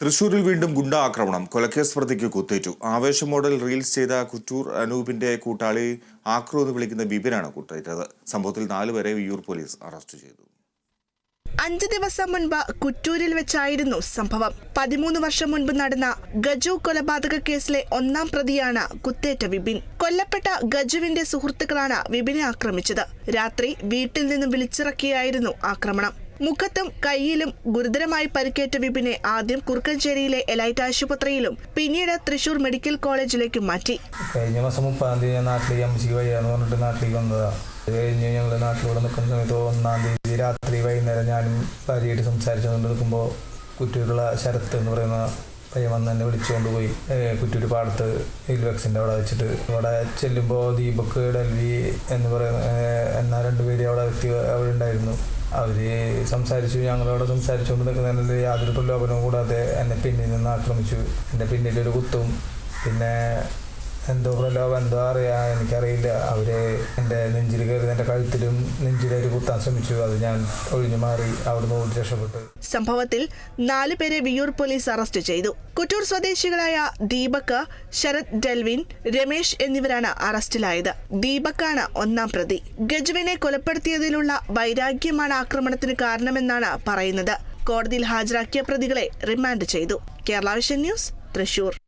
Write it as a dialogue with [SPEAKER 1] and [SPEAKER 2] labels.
[SPEAKER 1] തൃശൂരിൽ വീണ്ടും ഗുണ്ട ആക്രമണം കൊലക്കേസ് പ്രതിക്ക് കുത്തേറ്റു. ആവേശ മോഡൽ റീൽസ് ചെയ്ത കുറ്റൂർ അനൂപിന്റെ കൂട്ടാളി ആക്രു എന്ന് വിളിക്കുന്ന ബിപിനാണ് കുത്തേറ്റത് സംഭവത്തിൽ നാലുപേരെ വിയൂർ പോലീസ് അറസ്റ്റ് ചെയ്തു.
[SPEAKER 2] അഞ്ചു ദിവസം മുൻപ് കുറ്റൂരിൽ വെച്ചായിരുന്നു സംഭവം. പതിമൂന്ന് വർഷം മുൻപ് നടന്ന ഗജു കൊലപാതക കേസിലെ ഒന്നാം പ്രതിയാണ് കുത്തേറ്റ വിപിൻ. കൊല്ലപ്പെട്ട ഗജുവിന്റെ സുഹൃത്തുക്കളാണ് വിപിനെ ആക്രമിച്ചത്. രാത്രി വീട്ടിൽ നിന്നും വിളിച്ചിറക്കിയായിരുന്നു ആക്രമണം. മുഖത്തും കൈയിലും ഗുരുതരമായി പരിക്കേറ്റ വിപിനെ ആദ്യം കുറുക്കഞ്ചേരിയിലെ എലൈറ്റ് ആശുപത്രിയിലും പിന്നീട് തൃശൂർ മെഡിക്കൽ കോളേജിലേക്കും മാറ്റി.
[SPEAKER 3] കഴിഞ്ഞ മാസം മുപ്പതാം തീയതി നാട്ടിലേക്ക് അമ്മച്ചിക്ക് വയ്യാന്ന് പറഞ്ഞിട്ട് നാട്ടിലേക്ക് വന്നതാണ് അത് കഴിഞ്ഞ് ഞങ്ങൾ നാട്ടിലൂടെ നിൽക്കുന്ന സമയത്ത് ഒന്നാം തീയതി രാത്രി വൈകുന്നേരം ഞാനും ഭാര്യയായിട്ട് സംസാരിച്ചുകൊണ്ട് നിൽക്കുമ്പോൾ കുറ്റിയുള്ള ശരത്ത് എന്ന് പറയുന്ന പയ്യൻ വന്ന് എന്നെ വിളിച്ചുകൊണ്ട് പോയി. കുറ്റിയൊരു പാടത്ത് ഇൽവെക്സിന്റെ അവിടെ വെച്ചിട്ട്. അവിടെ ചെല്ലുമ്പോൾ ദീപക് ഡൽവി എന്ന് പറയുന്ന ഏഹ് രണ്ട് പേര് അവിടെ വ്യക്തി അവിടെ ഉണ്ടായിരുന്നു. അവർ സംസാരിച്ചു ഞങ്ങളവിടെ സംസാരിച്ചുകൊണ്ട് നിൽക്കുന്നതിൽ യാതൊരു പ്രലോഭനവും കൂടാതെ എന്നെ പിന്നിൽ നിന്ന് ആക്രമിച്ചു. എന്റെ പിന്നിലൊരു കുത്തും. പിന്നെ എന്തോ പ്രലോഭം എന്തോ അറിയാം എനിക്കറിയില്ല. അവരെ എന്റെ നെഞ്ചിൽ കയറി എന്റെ കഴുത്തിലും നെഞ്ചിലേര് കുത്താൻ ശ്രമിച്ചു. അത് ഞാൻ ഒഴിഞ്ഞു മാറി അവിടുന്ന് ഓടി രക്ഷപ്പെട്ടു.
[SPEAKER 2] സംഭവത്തിൽ നാലുപേരെ വിയൂർ പോലീസ് അറസ്റ്റ് ചെയ്തു. കുറ്റൂർ സ്വദേശികളായ ദീപക് ശരത് ഡെൽവിൻ രമേശ് എന്നിവരാണ് അറസ്റ്റിലായത്. ദീപക്കാണ് ഒന്നാം പ്രതി. ഗജുവിനെ കൊലപ്പെടുത്തിയതിലുള്ള വൈരാഗ്യമാണ് ആക്രമണത്തിന് കാരണമെന്നാണ് പറയുന്നത്. കോടതിയിൽ ഹാജരാക്കിയ പ്രതികളെ റിമാൻഡ് ചെയ്തു. Kerala vision news Thrissur.